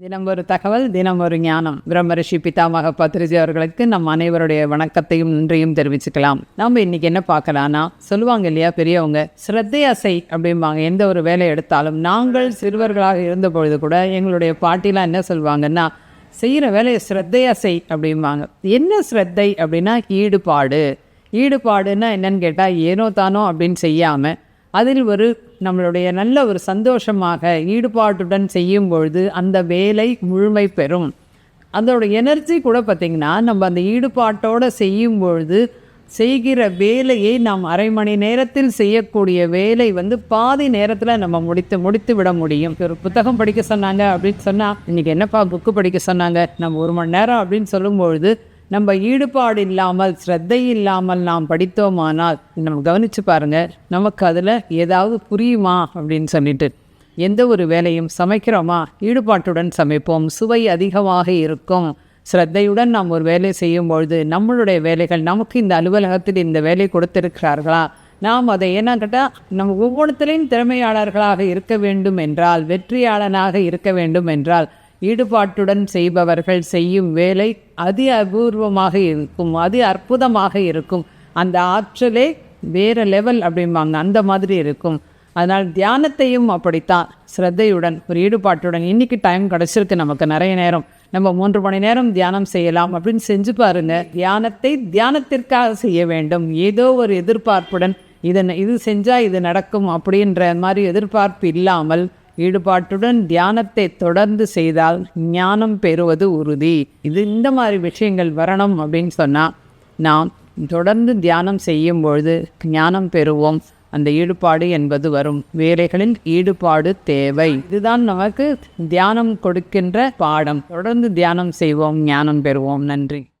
தினம் ஒரு தகவல் தினம் ஒரு ஞானம். பிரம்மரிஷி பிதாமக பத்ரிஜி அவர்களுக்கு நம் அனைவருடைய வணக்கத்தையும் நன்றியும் தெரிவிச்சுக்கலாம். நாம் இன்னைக்கு என்ன பார்க்கலாம்னா சொல்லுவாங்க இல்லையா பெரியவங்க சிரத்தையாசை அப்படிம்பாங்க. எந்த ஒரு வேலை எடுத்தாலும் நாங்கள் சிறுவர்களாக இருந்த பொழுது கூட எங்களுடைய பாட்டிலாம் என்ன சொல்லுவாங்கன்னா செய்கிற வேலையை ஸ்ரத்தையா செய் அப்படிம்பாங்க. என்ன ஸ்ரத்தை அப்படின்னா ஈடுபாடு. ஈடுபாடுன்னா என்னன்னு கேட்டால் ஏனோ தானோ அப்படின்னு செய்யாமல் அதில் ஒரு நம்மளுடைய நல்ல ஒரு சந்தோஷமாக ஈடுபாட்டுடன் செய்யும் பொழுது அந்த வேலை முழுமை பெறும். அதோட எனர்ஜி கூட பார்த்திங்கன்னா நம்ம அந்த ஈடுபாட்டோடு செய்யும் பொழுது செய்கிற வேலையை நாம் அரை மணி நேரத்தில் செய்யக்கூடிய வேலை வந்து பாதி நேரத்தில் நம்ம முடித்து முடித்து விட முடியும். ஒரு புத்தகம் படிக்க சொன்னாங்க அப்படின்னு சொன்னால் இன்றைக்கி என்னப்பா புக்கு படிக்க சொன்னாங்க? நம்ம ஒரு மணி நேரம் அப்படின்னு சொல்லும்பொழுது நம்ம ஈடுபாடு இல்லாமல் ஸ்ரத்தை இல்லாமல் நாம் படித்தோமானால் நம்ம கவனித்து பாருங்கள் நமக்கு அதில் ஏதாவது புரியுமா அப்படின்னு சொல்லிட்டு எந்த ஒரு வேலையும் சமைக்கிறோமா? ஈடுபாட்டுடன் சமைப்போம் சுவை அதிகமாக இருக்கும். ஸ்ரத்தையுடன் நாம் ஒரு வேலை செய்யும் பொழுது நம்மளுடைய வேலைகள் நமக்கு இந்த அலுவலகத்தில் இந்த வேலை கொடுத்திருக்கிறார்களா? நாம் அதை என்ன கேட்டால் நம்ம ஒவ்வொருத்தரையும் திறமையாளர்களாக இருக்க வேண்டும் என்றால் வெற்றியாளனாக இருக்க வேண்டும் என்றால் ஈடுபாட்டுடன் செய்பவர்கள் செய்யும் வேலை அதி அபூர்வமாக இருக்கும் அதி அற்புதமாக இருக்கும். அந்த ஆற்றலே வேறு லெவல் அப்படிம்பாங்க அந்த மாதிரி இருக்கும். அதனால் தியானத்தையும் அப்படித்தான் ஸ்ரத்தையுடன் ஒரு ஈடுபாட்டுடன். இன்றைக்கி டைம் கிடச்சிருக்கு நமக்கு நிறைய நேரம். நம்ம மூன்று மணி நேரம் தியானம் செய்யலாம் அப்படின்னு செஞ்சு பாருங்க. தியானத்தை தியானத்திற்காக செய்ய வேண்டும். ஏதோ ஒரு எதிர்பார்ப்புடன் இதை இது செஞ்சால் இது நடக்கும் அப்படின்ற மாதிரி எதிர்பார்ப்பு இல்லாமல் ஈடுபாட்டுடன் தியானத்தை தொடர்ந்து செய்தால் ஞானம் பெறுவது உறுதி. இது இந்த மாதிரி விஷயங்கள் வரணும் அப்படின்னு சொன்னால் நாம் தொடர்ந்து தியானம் செய்யும் பொழுது ஞானம் பெறுவோம். அந்த ஈடுபாடு என்பது வரும். வேலைகளில் ஈடுபாடு தேவை. இதுதான் நமக்கு தியானம் கொடுக்கின்ற பாடம். தொடர்ந்து தியானம் செய்வோம் ஞானம் பெறுவோம். நன்றி.